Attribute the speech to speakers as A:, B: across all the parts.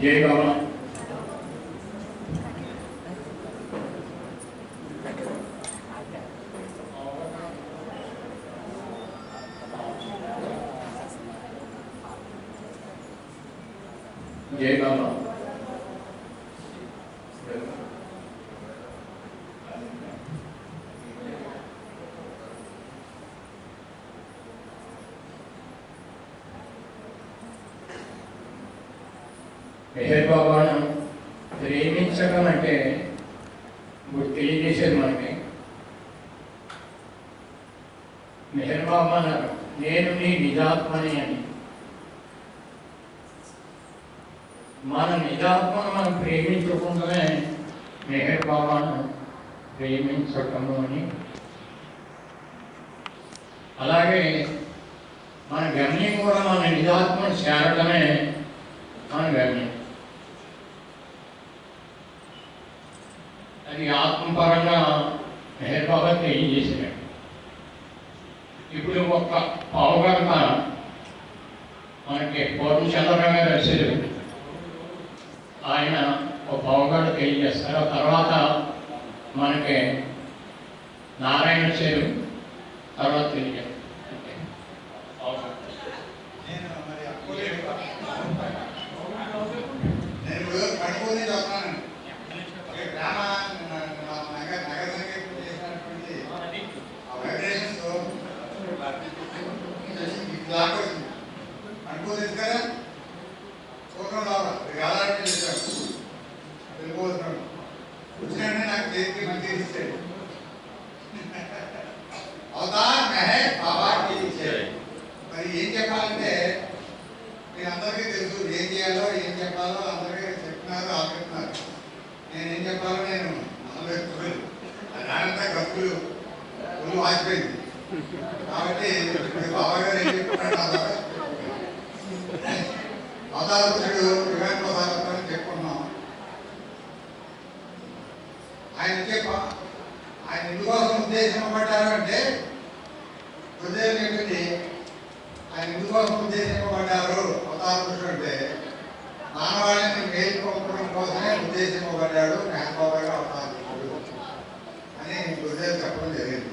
A: జై బాబా జై బాబా మెహర్ బాబాను ప్రేమించడం అంటే ఇప్పుడు తెలియజేశారు మనకి మెహర్ బాబా అన్నారు నేను నీ నిజాత్మని అని. మన నిజాత్మను మనం ప్రేమించకుండానే మెహర్ బాబాను ప్రేమించటము అని. అలాగే మన గమ్యం కూడా మన నిజాత్మను చేరటమే మన గమ్యం అది ఆత్మపరంగా మెహర్ ఏం తెలియజేసినాడు ఇప్పుడు ఒక అవగాహన మనకి పూర్వం చంద్రబాబు గారు ఆయన ఒక అవగాహన తెలియజేస్తారు ఆ తర్వాత మనకి నారాయణ వచ్చారు. తర్వాత తెలియజేస్తారు
B: రావా గాలాంటి చేశాను వెళ్ళిపోతున్నాడు వచ్చినంటే నాకు చేతికి మంచి ఇచ్చాడు అవతార్ మెహర్ బాబాకి ఇచ్చాడు. మరి ఏం చెప్పాలంటే మీ అందరికీ తెలుసు ఏం చేయాలో ఏం చెప్పాలో అందరికీ చెప్తున్నారు ఆపుతున్నారు నేను ఏం చెప్పాలో నేను నలభై తొమ్మిది గప్పులు ఒళ్ళు వాచిపోయింది. కాబట్టి మీ బాబా గారు ఏం చెప్తున్నాడు అవతార పురుషుడు వివేక ప్రసాదం చెప్పుకున్నాం. ఆయన చెప్ప ఆయన ఇందుకోసం ఉద్దేశం పడ్డారంటే హృదయం ఏంటంటే ఆయన ఇందుకోసం ఉద్దేశింపబడ్డారు అవతార పురుషుడు అంటే మానవాళిని మేల్కొల్పడం కోసమే ఉద్దేశింపబడ్డాడు జ్ఞానబాబుగా అవతార పురుషుడు అని గురుదేవ్ చెప్పడం జరిగింది.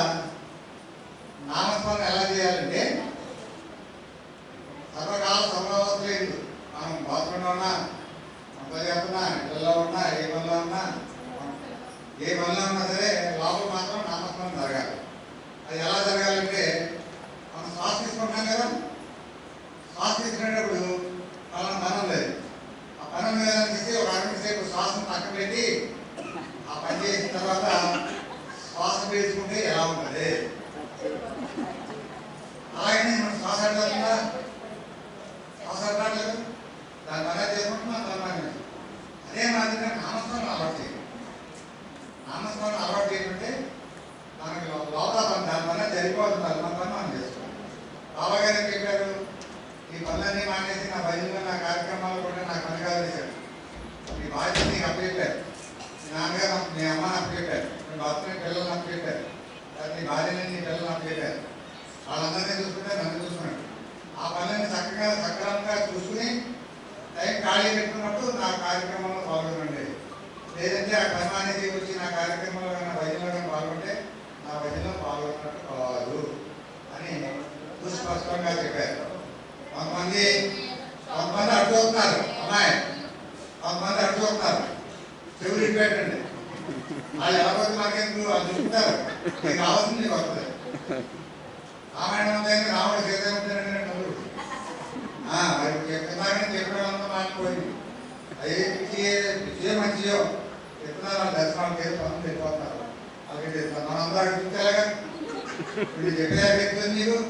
B: ఇప్పుడు చెప్పే నీకు మీరు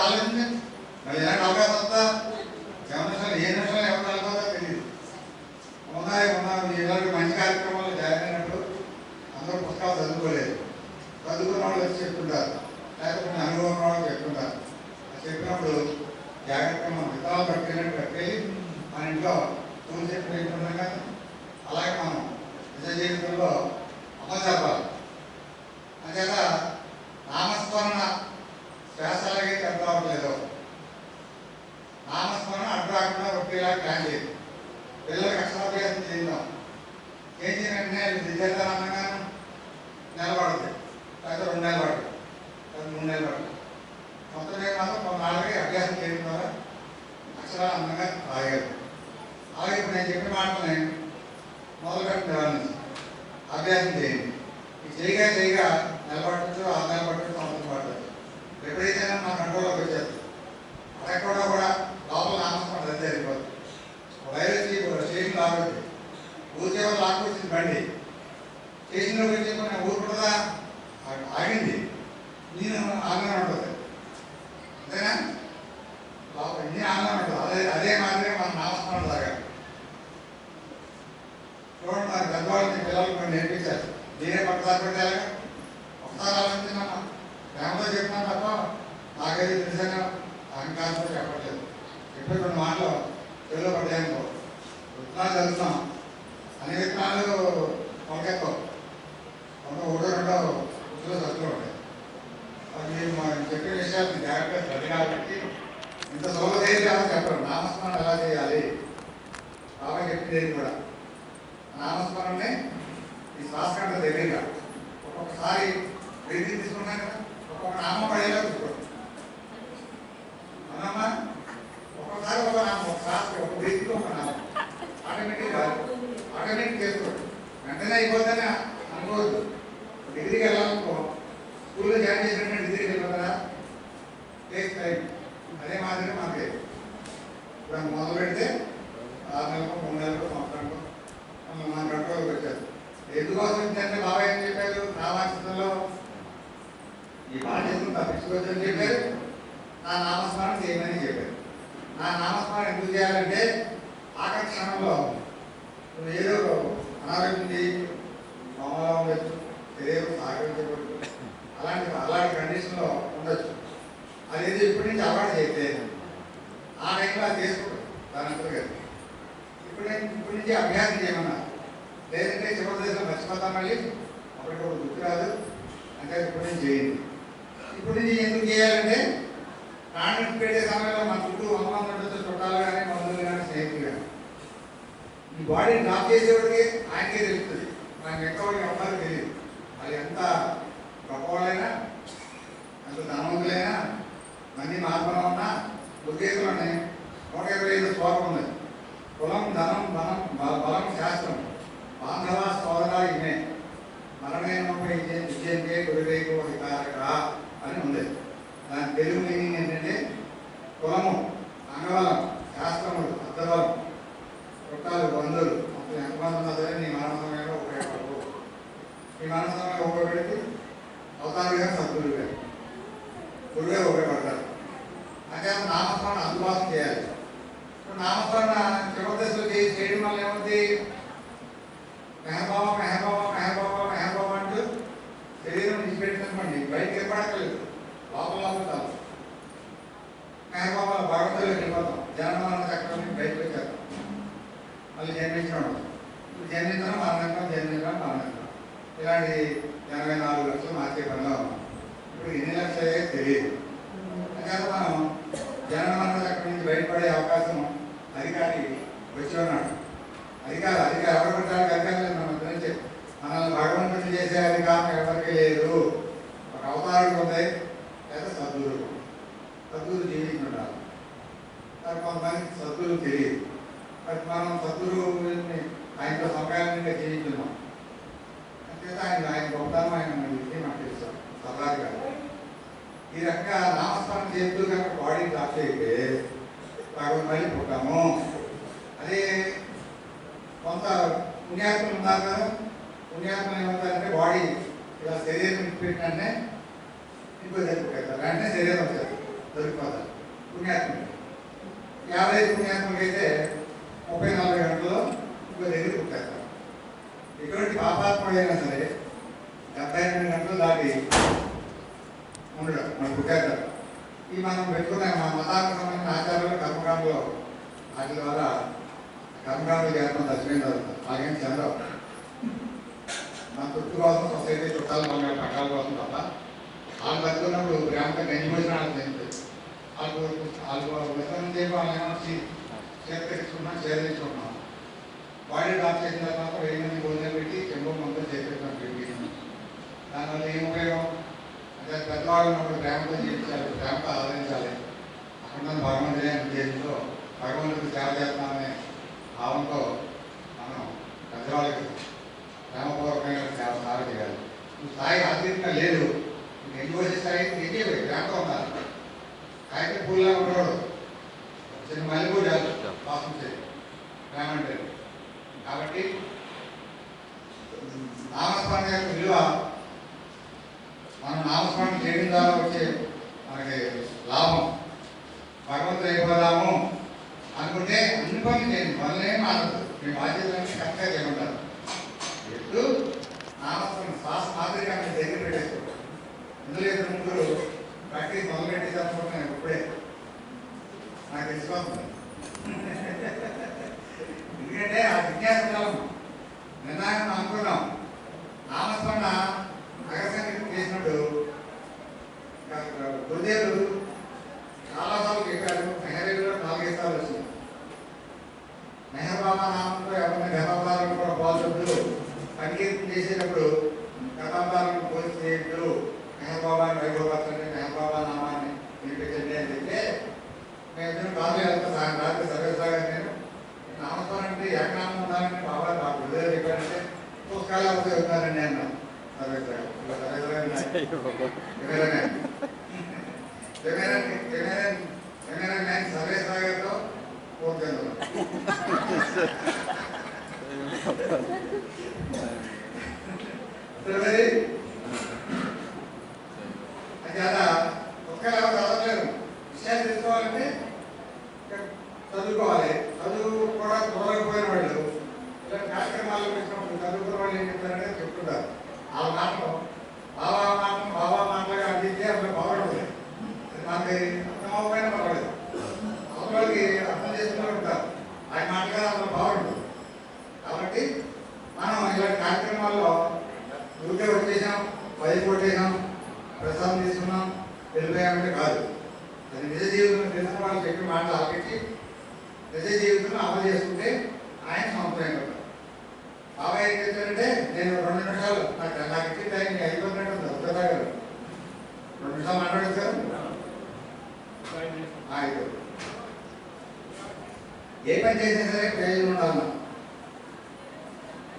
B: ఆలోచించండి మరి ఎలాంటి అవకాశం వస్తా? ఎవరి ఏ నిమిషాలు ఎవరు వెళ్ళిపోతా తెలియదు. ఉన్నాయి ఉన్నాయి ఇలాంటి మంచి కార్యక్రమాలు జాయిన్ అందరూ పుస్తకాలు చదువుకోలేదు. చదువుకున్న వాళ్ళు వచ్చి చెప్తుంటారు. లేకపోతే అనుభవం వాళ్ళు చెప్తుంటారు. చెప్పినప్పుడు జాగ్రత్తగా విత్తనాలు పట్టుకెళ్ళి పట్టుకెళ్ళి మన ఇంట్లో పూజ చెప్పుకుంటున్నాం కదా. అలాగే మనం నిజ జీవితంలో అమ్మ చెప్పాలి అంతేత నామస్మరణ శ్వాసలాగే కట్ అవ్వట్లేదు. నామస్మరణ అడ్డు రాకుండా ఒకేలా ప్లాన్ చేయదు పిల్లలకు అక్షరాభ్యాసం చేయడం చేసిన నిర్ణయాలు విద్యార్థి అనగానే పెద్దవాళ్ళు మీ పిల్లలు ఇక్కడ నేర్పించారు. నేనే పక్కదారి పెట్టాలిగా. ఒకసారి ఆలోచించమ్మా ప్రేమతో చెప్పినా తప్ప నాకైతే నిజంగా అహంకారంతో చెప్పట్లేదు. ఇప్పుడు కొన్ని మాటలు పిల్లలు పడ్డాయనుకో విత్తనాలు చదువుతాం అన్ని విత్తనాలు ఒకటెక్కో ఒక ఒకటో రెండో వృత్తిలో చదువుతూ ఉంటాయి అది చెప్పిన విషయాలు జాగ్రత్తగా చదివి కాబట్టి ఇంత సౌలభ్యం చెప్పడం. నామస్మరణ ఎలా చేయాలి? బాబా చెప్పింది కూడా. నామస్మరణే ఈ శ్వాసకంట తెలియక ఒక్కొక్కసారి ప్రీతి తీసుకున్నాయి కదా ఒక్కొక్క నామం పడేలా చూసుకోండి అన్నమ్మా ఒక్కొక్కసారి ఒక నామం శ్వాస ఒక ప్రీతికి ఒక నామం చేసుకోడు దానితో కలిపి ఇప్పుడు ఇప్పటి నుంచి అభ్యాసం చేయమన్నా. లేదంటే చివరి దశలో మర్చిపోతాం మళ్ళీ. అప్పటికప్పుడు గుర్తు రాదు అంటే ఇప్పటి నుంచి చేయండి ఇప్పటి నుంచి ఎందుకు చేయాలంటే కాంట్రాక్ట్ పెట్టే సమయంలో మన చుట్టూ అమ్మంతో చుట్టాలు కానీ బంధువులు కానీ స్నేహితులు కానీ. ఈ బాడీ డ్రాప్ చేసేవాడికి ఆయనకే తెలుస్తుంది. నాకు ఎక్కడికి అవ్వాలో తెలియదు. అది ఎంత గొప్పవాళ్ళైనా ఎంత ధనవంతులైనా మనీ మహాత్మలో ఉన్నా ఉద్యోగంలోనే నూట ఇరవై ఐదు శ్లోకం ఉంది కులం ధనం బలం బలం శాస్త్రం. బాంధవ సోదర ఇమే మరణమైనప్పుడు విజయంకే గురువేకు అధికారక అని ఉంది. దాని తెలుగు మీనింగ్ ఏంటంటే కులము అంగబలం శాస్త్రములు అర్థబలం వృత్తాలు బంధువులు మొత్తం ఎంతమంది ఉన్నా సరే నీ మరణ సమయంలో ఉపయోగపడవు. నీ మరణ సమయంలో ఉపయోగపడితే అవతారుగా సద్గురు గురువే ఉపయోగపడతారు. అంటే నామస్మరణ అందుబాటు చేయాలి. ఇప్పుడు నామస్మరణ చివరిదశలో చేయడం వల్ల ఏమవుతుంది మెహబాబా మెహబాబా మెహబాబా మెహబాబా అంటూ శరీరం విడిచిపెట్టినటువంటి బయటకి ఏర్పడకలేదు లోపల లోపల మెహబాబా భగవంతులు వెళ్ళిపోతాం. జనమరణ చక్రం బయటకు వచ్చేస్తాం మళ్ళీ జన్మించడం. జన్మించడం మరణించడం జన్మించడం మరణించడం. ఇలాంటి ఎనభై నాలుగు లక్షలు మార్చే పనిలో ఉన్నాం. ఇప్పుడు ఎన్ని లక్షలే తెలియదు అంచేత మనం జనమరణ చక్రం నుంచి బయటపడే అవకాశం అధికారి వచ్చి ఉన్నాడు అధికారం అధికారం ఎవరు పెట్టడానికి అధికారం లేదు మన గురించి మనల్ని భగవంతుని చేసే అధికారం ఎవరికి లేదు ఒక అవతారం ఉంది లేదా సద్గురు సద్గురు జీవించి ఉండాలి మరి కొంతమంది సద్గురు తెలియదు మరి మనం సద్గురువుని ఆయనతో సమకాలీనంగా జీవించున్నాం అంతేత ఆయన ఆయన గొప్పతనం ఆయన విద్య మనకు తెలుసు సరదాగా ఈ రకంగా నామస్మరణ చేస్తూ కనుక బాడీ డ్రాప్ చేయితే భగవంతు మళ్ళీ పుట్టాము అదే కొంత పుణ్యాత్మలు ఉన్నారు కదా పుణ్యాత్మలు ఏమవుతారంటే బాడీ ఇలా శరీరం పెట్టిననే ఇంకో దొరికిపోతారు వెంటనే శరీరం వచ్చారు దొరికిపోతారు పుణ్యాత్మలు యాభై పుణ్యాత్మలకి అయితే ముప్పై నలభై గంటల్లో ఇంకో దగ్గర పుట్టారు ఎటువంటి పాపాత్ముడైనా సరే డెబ్బై ఎనిమిది గంటలు దాటి ఉండడం మన పుట్టేద్దాం ఈ మనం పెట్టుకున్న మా మతాత్మకమైన ఆచారాలు కర్మకాండలో వాటి ద్వారా కర్మకాండలు చేరడం దర్శనం జరుగుతుంది. అలాగే చంద్రం మన తృప్తి కోసం సొసైటీ చుట్టాలు మన పట్టాల కోసం తప్ప వాళ్ళు బతుకున్నప్పుడు ప్రేమతో గంజి భోజనాలు తెలుస్తుంది వాళ్ళు వాళ్ళు వ్యసనం చేయడం వాళ్ళని చేతరించుకున్నాం చేతరించుకున్నాం బాడీ డాక్ చేసిన తర్వాత వెయ్యి మంది భోజనం పెట్టి చెంబు మొత్తం చేసేస్తాం పెట్టి దానివల్ల ఏం ఉపయోగం అంటే పెద్దవాళ్ళు ఉన్నప్పుడు ప్రేమతో జీవించాలి ప్రేమతో ఆదరించాలి అక్కడ మన భగవంతుడే అనే ఉద్దేశంతో భగవంతుడికి సేవ చేస్తామనే భావంతో మనం పెద్దవాళ్ళకి ప్రేమపూర్వకంగా సేవ సేవ చేయాలి ఈ స్థాయి ఆర్థికంగా లేదు ఎన్నికోసే స్థాయి ఎక్కిపోయి ప్రేమతో ఉండాలి కాయకి పూల్లా ఉండడు చిన్న మల్లెపూ చాలు వాసన చేయి ప్రేమ అంటే కాబట్టి నామస్మరణ యొక్క విలువ మనం నామస్మరణ చేయడం ద్వారా వచ్చే మనకి లాభం భగవంతుడు అయిపోదాము అనుకుంటే అన్ని పనులు చేయండి పనులే మారదు మీ బాధ్యతలన్నీ కరెక్ట్గా చేయమంటారు. ఎప్పుడు నామస్మరణ శ్వాస మాదిరిగా మీ దగ్గర పెట్టేసుకోండి ఇందులో ఇద్దరు ముగ్గురు ప్రాక్టీస్ మొదలు పెట్టేసారు ఇప్పుడే. నాకు తెలిసిపోతుంది ఎందుకంటే ఆ విన్యాసం నిర్ణయం అనుకున్నాం నామస్మరణ అగసంగతి చేసినప్పుడు గురుదేవుడు చాలా సార్లు చెప్పారు మెహరీలో నాలుగైదు సార్లు వచ్చింది. మెహర్ బాబా నామంతో ఎవరిని గతావతారం కూడా పోల్చొద్దు సంగీతం చేసేటప్పుడు గతావతారం పోల్చి చేయొద్దు మెహర్ బాబాని వైభవపరచండి మెహర్ బాబా నామాన్ని వినిపించండి అని చెప్తే మేము ఇద్దరు కాదు వెళ్తా రాత్రి సర్వేశ్వర నేను. నామస్మరణ అంటే ఏకనామం ఉండాలంటే బాబా నాకు గురుదేవులు చెప్పారంటే పుస్తకాలు అవుతూ ఉన్నారండి అన్నాను సర్వేశ్వర గారు ఇలా సర్వేశ్వర గారు ఉన్నాయి. ఎవరైనా camera camera cameraman Sarveswara గారితో ఫోన్ చేద్దాం మరి అది అలా ఒక్కలా చదవలేరు విషయాలు తెలుసుకోవాలంటే ఇక్కడ చదువుకోవాలి చదువు కూడా చూడలేకపోయిన వాళ్ళు ఇలా కార్యక్రమాలు వచ్చినప్పుడు చదువుకున్న వాళ్ళు ఏం చెప్తారంటే చెప్తుంటారు ఆ మాటలు బాబా మాటలు బాబా మాటలుగా అందించి అసలు బాగుంటుంది నాకు అర్థమవకపోయినా పర్వాలేదు అవతలకి అర్థం చేసుకుంటూ ఉంటారు. ఆయన మాటగా అసలు బాగుంటుంది కాబట్టి మనం ఇలాంటి కార్యక్రమాల్లో ఊరికే వచ్చేసాం పది కొట్టేసాం ప్రసాదం తీసుకున్నాం వెళ్ళిపోయామంటే కాదు. అది నిజ జీవితంలో తెలిసిన వాళ్ళు చెప్పి మాటలు ఆపించి నిజ జీవితంలో అమలు చేసుకుంటే ఆయన సంప్రదాయం కదా. బాబాయ్ ఏం చెప్తారంటే నేను రెండు నిమిషాలు నాకు నాకు ఇచ్చిన టైం అయిపోతున్నట్టు ఉంది గారు. రెండు నిమిషాలు మాట్లాడేస్తారు కదా ఏ పని చేసినా సరే ప్రయోజనం ఉండాలి.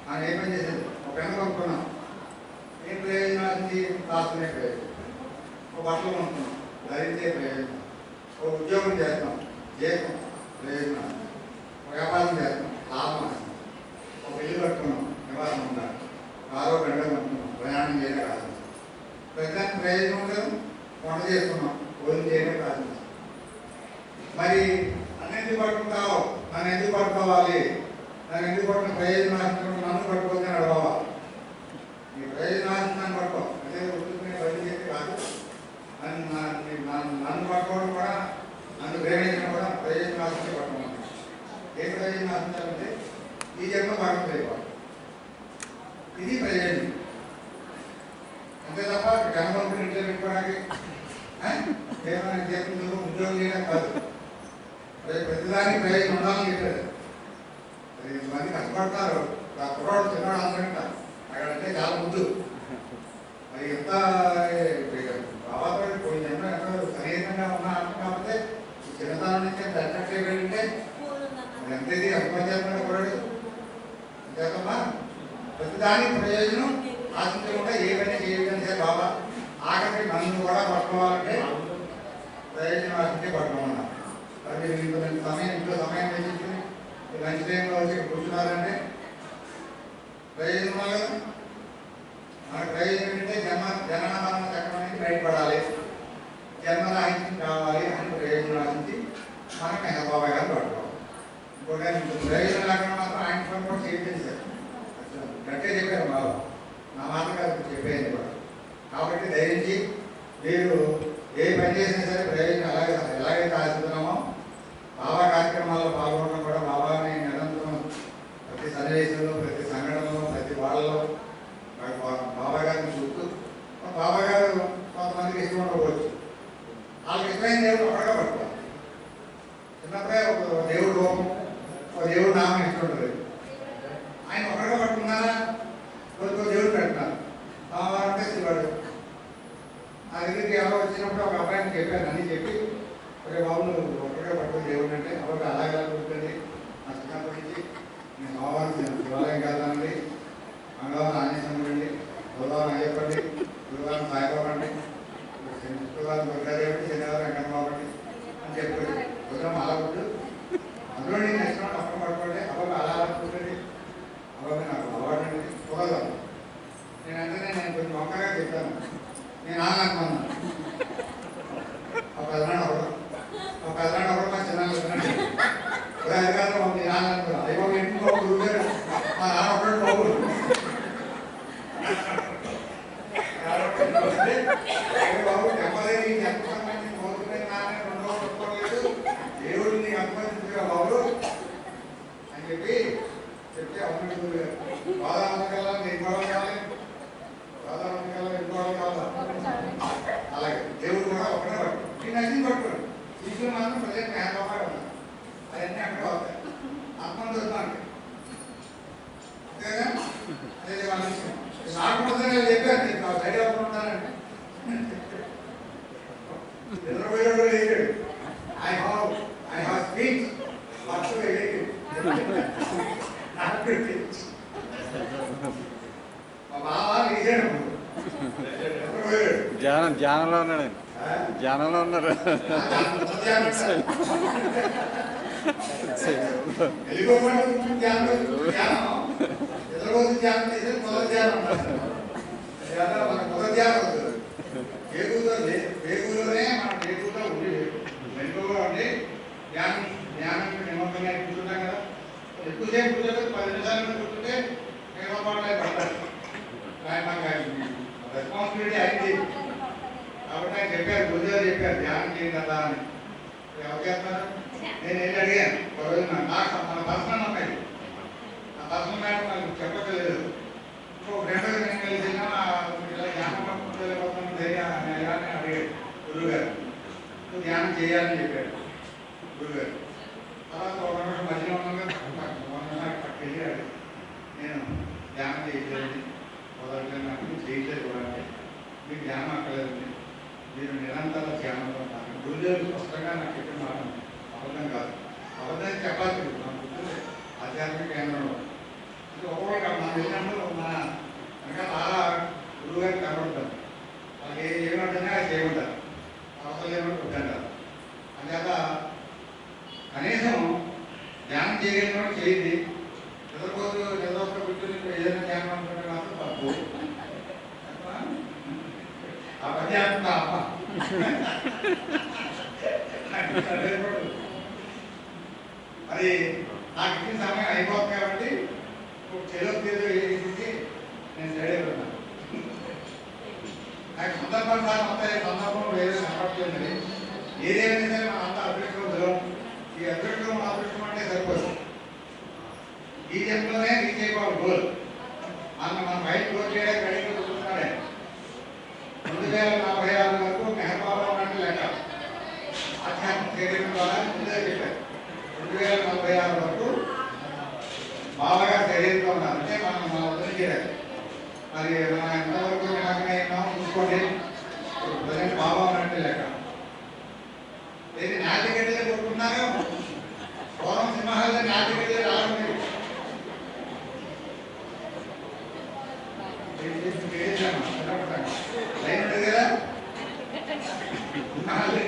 B: ఆయన ఏ పని చేసేది ఒక పెన్ కొనుక్కున్నాం ఏ ప్రయోజనం అది రాసుకునే ప్రయోజనం? ఒక బట్టలు కొనుక్కున్నాం ధరించే ప్రయోజనం. ఒక ఉద్యోగం చేస్తాం జీతం ప్రయోజనం ఒక వ్యాపారం చేస్తాం లాభం వస్తుంది. ఒక ఇల్లు కట్టుకున్నాం నివాసం ఉండాలి. కారో గంట కట్టుకున్నాం ప్రయాణం చేయడం కాదు. ప్రతిదానికి ప్రయోజనం ఉండదు. వంట చేస్తున్నాం భోజనం చేయడం కాదు. మరి నన్ను ఎందుకు పట్టుకుంటావు? నన్ను ఎందుకు పట్టుకోవాలి? నన్ను ఎందుకు పట్టుకున్న ప్రయోజనం నన్ను పట్టుకోవద్దని అడగవా? నీ ప్రయోజనాన్ని పట్టుకో. అదే ఉద్యోగం బయట చేసి కాదు. నన్ను నన్ను- పట్టుకోవడం కూడా నన్ను ప్రేమించడం కూడా ప్రయోజనాన్ని పట్టుకోవాలి ఏ ప్రయోజనం అంటే ఈ జన్మ భాగం చేయవాలి ఇది ప్రయోజనం. అంతే తప్ప గణపతి ఇంట్లో పెట్టుకోవడానికి ఆ? ఏమైనా ఉద్యోగం చేయడం కాదు. ప్రతిదానికి ప్రయోజనం ఉండాలని చెప్పారు. మరి ఇంతమంది కష్టపడతారు. ఆ కుర్రాడు చిన్నవాడు అందరంట అక్కడంటే చాలా ముద్దు. మరి ఎంత బాబాతో కొన్ని జన్మ ఎంత సన్నిహితంగా ఉన్నా కాకపోతే ఈ చిన్నతనం నుంచి ఎంత అట్రాక్ట్ అయిపోయింటే ఎంత ఇది అభిమానం కుర్రాడు. అంతేకమ్మా ప్రతిదానికి ప్రయోజనం ఆశించకుండా ఏ పని చేయడం సరే బాబా. ఆఖరికి నన్ను కూడా పట్టుకోవాలంటే ప్రయోజనం ఆశించే పట్టుకోమన్నా మరి మీరు ఇంత సమయం ఇంట్లో సమయం వేసింది లంచ్ టైంలో వచ్చి ఇక్కడ కూర్చున్నారంటే ప్రయోజనం కదా మన ప్రయోజనం ఏంటంటే జన్మ జనన మరణ చక్రం అనేది బయటపడాలి. జన్మ రాహించి కావాలి అని ప్రయోజనం ఆశించి మనకి మెహబాబా గారు పడుకోవాలి ఇంకోటి ప్రయోజనం లేకుండా మాత్రం ఆయన కూడా చేయించండి సార్. గట్టే చెప్పారు బాబు నా మాట కాదు చెప్పేది కూడా కాబట్టి దయించి మీరు ఏ పని చేసినా సరే ప్రయోజనం ఎలాగ ఎలాగైతే ఆశిస్తున్నామో
C: ధ్యానం
B: నిమగ్నంగా కూర్చుంటాం ఉన్నారు. ఎక్కువసేపు కూర్చోతే పది కూర్చుంటే నేను పడతాను రెస్పాన్సిబిలిటీ అయింది కాబట్టి ఆయన చెప్పారు గురుగారు చెప్పారు ధ్యానం చేయండి అలా అని. ఎవరు చేస్తారు? నేను ఏంటి అడిగాను? ఒకరోజు నాకు మన పర్సనల్ ఉన్నాయి. ఆ పర్సనల్ మేడం నాకు చెప్పట్లేదు. ఇంకో ఫ్రెండ్ నేను కలిసిన ఇలా ధ్యానం పట్టుకుంటే ధైర్యాన్ని అడిగాడు గురువుగారు. ధ్యానం చేయాలని చెప్పాడు గురుగారు తర్వాత ఒక నిమిషం మధ్యలో ఉన్నాం కదా నాకు పట్టుకెళ్ళి నేను ధ్యానం చేయట్లేదు కుదరలేదు నాకు చేయట్లేదు కూడా మీకు ధ్యానం అక్కలేదు మీరు నిరంతర ధ్యానంలో ఉంటారు గురుదేవులు స్పష్టంగా నాకు చెప్పిన మాట అబద్ధం కాదు. అబద్ధం చెప్పాలి. నా మన ఆధ్యాత్మిక కేంద్రంలో ఇది ఒక్కొక్క మన వెళ్ళినప్పుడు మన వెనకాల గురువు గారికి కనబడతారు వాళ్ళకి ఏ- ఏమంటున్నా అది చేయమంటారు. అవసరం ఏమంటే వద్దంటారు అంచేత కనీసం ధ్యానం చేయగలిగిన చేయండి. నిద్రపోతూ నిద్రపోతూ కూర్చొని ఏదైనా ధ్యానం అనుకుంటే మాత్రం తప్పు. ఆ పని మరి నాకు ఇచ్చిన సమయం అయిపోతుంది కాబట్టి చెలో తీరు వేసి నేను సైడ్ అయిపోతున్నాను నాకు సందర్భం సార్ మొత్తం సందర్భం వేరే కనపడుతుంది ఏదేమైనా సరే మన అంత అదృష్టవంతులం ఈ అదృష్టం మన అదృష్టం అంటే సరిపోదు ఈ జన్మలోనే రీచ్ అయిపోవాలి గోల్ మనం మన బయట గోల్ చేయడానికి వేల నలభై ఆరు వరకు మెహబాబా ఉన్నట్టు లేక ఆధ్యాత్మిక శరీరం ద్వారా ముందే చెప్పారు రెండు వేల నలభై ఆరు వరకు బాబాగా శరీరంలో ఉన్నారు అంటే మనం మన వదిలించేయాలి మరి మనం ఎంతవరకు నిమగ్నం అయినామో చూసుకోండి. ప్రజెంట్ బాబా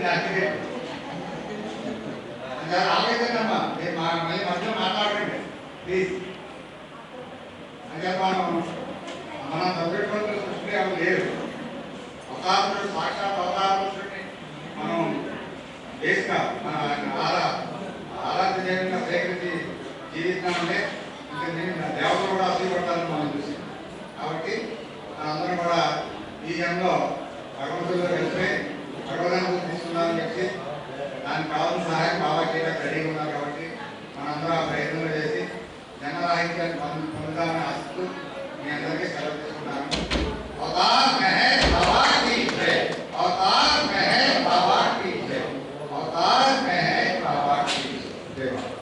B: యాక్టివేట్ రాలేదమ్మా మళ్ళీ మధ్యలో మాట్లాడండి. ప్లీజ్ మనం మన చదివేటువంటి సృష్టి అవి లేదు. అవతారుడు సాక్షాత్ మనం వేసిన మన ఆరా ఆరాధ్యదేవంగా సేకరించి కూడా అసలు మనం చూసి కాబట్టి అందరం కూడా ఈ జన్మలో భగవంతుడిలో వెళ్తే అడగడానికి తీసుకున్నాను చెప్పి దానికి కావాల్సిన సహాయం బాబాకి రెడీగా ఉన్నారు కాబట్టి మనందరూ ఆ ప్రయత్నం చేసి జనరాహిత్యాన్ని పొందుతామని ఆశిస్తూ మీ అందరికీ సెలవు తీసుకున్నాను